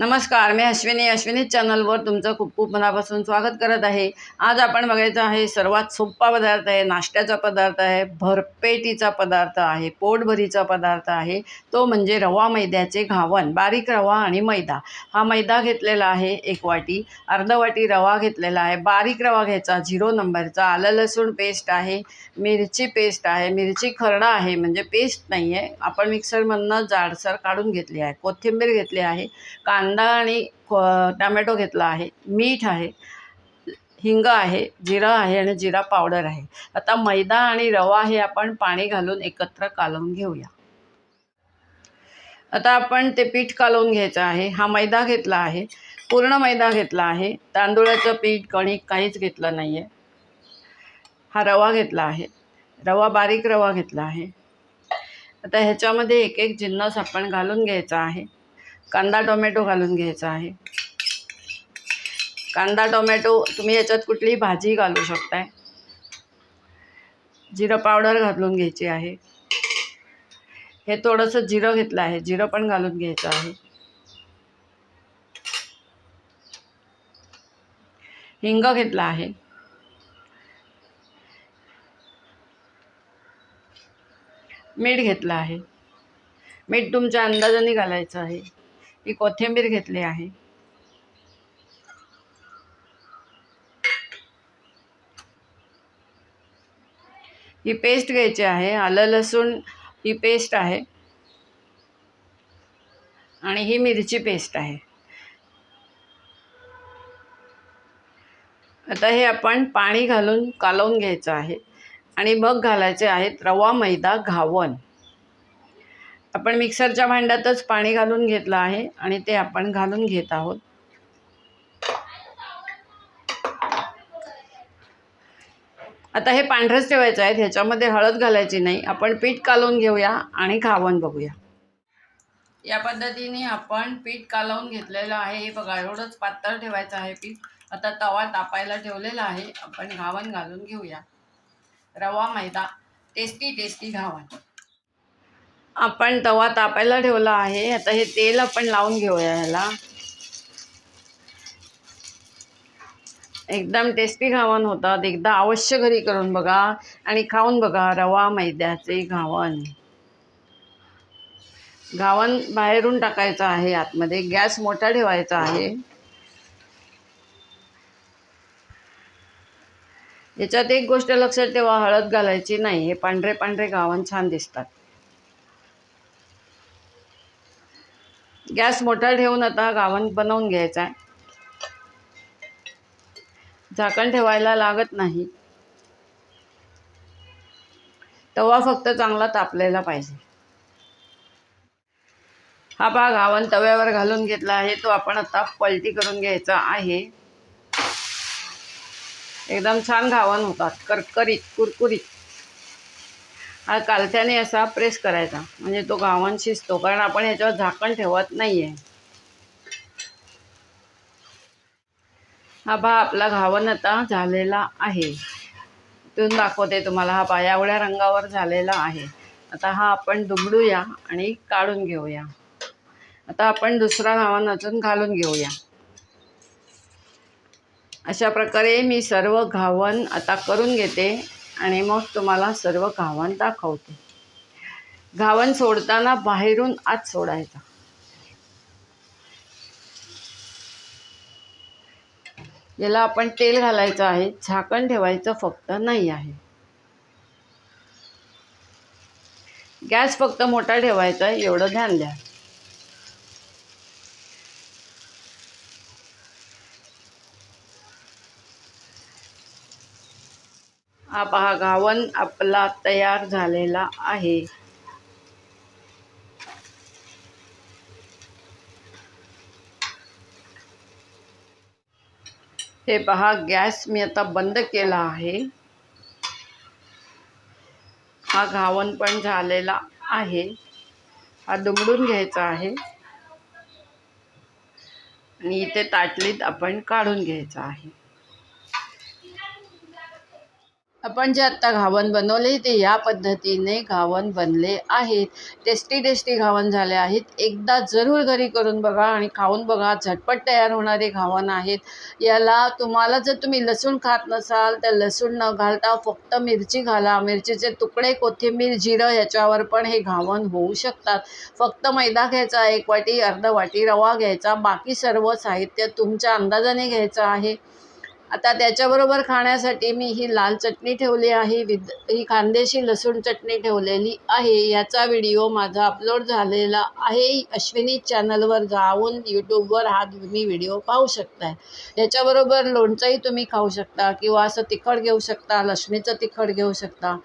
नमस्कार मी अश्विनी. अश्विनी चॅनलवर तुमचं खूप खूप मनापासून स्वागत करत आहे. आज आपण बघायचं आहे सर्वात सोपा पदार्थ आहे नाश्त्याचा पदार्थ आहे भरपेटीचा पदार्थ आहे पोटभरीचा पदार्थ आहे. तो म्हणजे रवा मैद्याचे घावन बारीक रवा आणि मैदा. हा मैदा घेतलेला आहे एक वाटी अर्ध वाटी रवा घेतलेला आहे बारीक रवा घ्यायचा झिरो नंबरचा. आलं लसूण पेस्ट आहे मिरची पेस्ट आहे मिरची खरडा आहे म्हणजे पेस्ट नाही आहे आपण मिक्सरमधनं जाडसर काढून घेतली आहे कोथिंबीर घेतली आहे कांदा कांदा आणि टमॅटो घेतला आहे. मीठ आहे. हिंग आहे. जिरं आहे आणि जिरा पावडर आहे. आता मैदा आणि रवा हे आपण पाणी घालून एकत्र कालवून घेऊया. आता आपण ते पीठ कालवून घ्यायचं आहे. हा मैदा घेतला आहे. पूर्ण मैदा घेतला आहे. तांदूळाचं पीठ कणिक काहीच घेतलं नाही आहे हा रवा घेतला आहे. रवा बारीक रवा घेतला आहे. आता ह्याच्यामध्ये एक एक जिन्नस आपण घालून घ्यायचा आहे. कांदा टोमॅटो घालून घ्यायचा आहे. कांदा टोमॅटो तुम्ही याच्यात कुठलीही भाजी घालू शकताय. जिरं पावडर घालून घ्यायची आहे. हे थोडंसं जिरं घेतलं आहे. जिरं पण घालून घ्यायचं आहे. हिंग घेतला आहे. मीठ घेतलं आहे. मीठ तुमच्या अंदाजाने घालायचं आहे. ही कोथिंबीर घेतली आहे. ही पेस्ट घ्यायची आहे. आलं लसूण ही पेस्ट आहे. आणि ही मिरची पेस्ट आहे. आता हे आपण पाणी घालून कालवून घ्यायचं आहे. आणि मग घालायचे आहेत रवा मैदा घावन. आपण मिक्सरच्या भांड्यातच पाणी घालून घेतलं आहे आणि ते आपण घालून घेत आहोत. आता हे पांढरंच ठेवायचं आहे ह्याच्यामध्ये हळद घालायची नाही. आपण पीठ कालवून घेऊया आणि घावन बघूया. या पद्धतीने आपण पीठ कालवून घेतलेलं आहे. हे बघा एवढंच पातळ ठेवायचं आहे पीठ. आता तवा तापायला ठेवलेला आहे. आपण घावन घालून घेऊया. रवा मैदा टेस्टी टेस्टी घावन आपण तवा तापायला ठेवला आहे. आता हे तेल आपण लावून घेऊया ह्याला. एकदम टेस्टी घावन होतात. एकदा अवश्य घरी करून बघा आणि खाऊन बघा रवा मैद्याचे घावन. घावन बाहेरून टाकायचं आहे आतमध्ये. गॅस मोठा ठेवायचा आहे. याच्यात एक गोष्ट लक्षात ठेवा हळद घालायची नाही. हे पांढरे पांढरे घावन छान दिसतात. गॅस मोठा ठेवून आता गावन बनवून घ्यायचा आहे. झाकण ठेवायला लागत नाही. तवा फक्त चांगला तापलेला पाहिजे. हा पहा घावन तव्यावर घालून घेतला आहे. तो आपण आता पलटी करून घ्यायचा आहे. एकदम छान घावन होतात. करकरीत कुरकुरीत. हा कालथ्याने असा प्रेस करायचा. म्हणजे तो घावन शिजतो कारण आपण याच्यावर झाकण ठेवत नाही आहे हा भा आपला घावन आता झालेला आहे. इथून दाखवते तुम्हाला. हा भा एवढ्या रंगावर झालेला आहे. आता हा आपण दुबडूया आणि काढून घेऊया. आता आपण दुसरा घावन अजून घालून घेऊया. अशा प्रकारे मी सर्व घावन आता करून घेते. आणि मग तुम्हाला सर्व घावन दाखवते. घावन सोडताना बाहेरून आत सोडायचा. याला आपण तेल घालायचं आहे झाकण ठेवायचं फक्त नाही आहे. गॅस फक्त मोठा ठेवायचा आहे एवढं ध्यान द्या. हा पहा घावन आपला तयार झालेला आहे. हे पहा गॅस मी आता बंद केला आहे. हा घावन पण झालेला आहे. हा दुमडून घ्यायचा आहे. आणि इथे ताटलीत आपण काढून घ्यायचा आहे. आपण जे आत्ता घावन बनवले ते या पद्धतीने घावन बनले आहेत. टेस्टी टेस्टी घावन झाले आहेत. एकदा जरूर घरी करून बघा आणि खाऊन बघा. झटपट तयार होणारे घावन आहेत. याला तुम्हाला जर तुम्ही लसूण खात नसाल तर लसूण न घालता फक्त मिरची घाला. मिरचीचे तुकडे कोथिंबीर जिरं याच्यावर पण हे घावन होऊ शकतात. फक्त मैदा घ्यायचा एक वाटी अर्ध वाटी रवा घ्यायचा. बाकी सर्व साहित्य तुमच्या अंदाजाने घ्यायचं आहे. आता त्याच्याबरोबर खाण्यासाठी मी ही लाल चटणी ठेवली आहे विद ही खानदेशी लसूण चटणी ठेवलेली आहे. याचा व्हिडिओ माझा अपलोड झालेला आहे. अश्विनी चॅनलवर जाऊन यूट्यूबवर हा तुम्ही व्हिडिओ पाहू शकताय. याच्याबरोबर लोणचंही तुम्ही खाऊ शकता किंवा असं तिखट घेऊ शकता लसणीचं तिखट घेऊ शकता.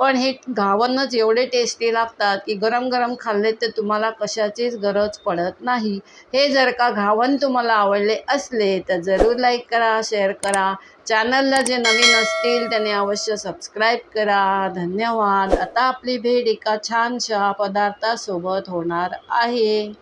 पण हे घावनच एवढे टेस्टी लागतात की गरम गरम खाल्ले तर तुम्हाला कशाचीच गरज पडत नाही. हे जर का घावन तुम्हाला आवडले असले तर जरूर लाईक करा शेअर करा. चॅनलला जे नवीन असतील त्याने अवश्य सबस्क्राईब करा. धन्यवाद. आता आपली भेट एका छानशा पदार्थासोबत होणार आहे.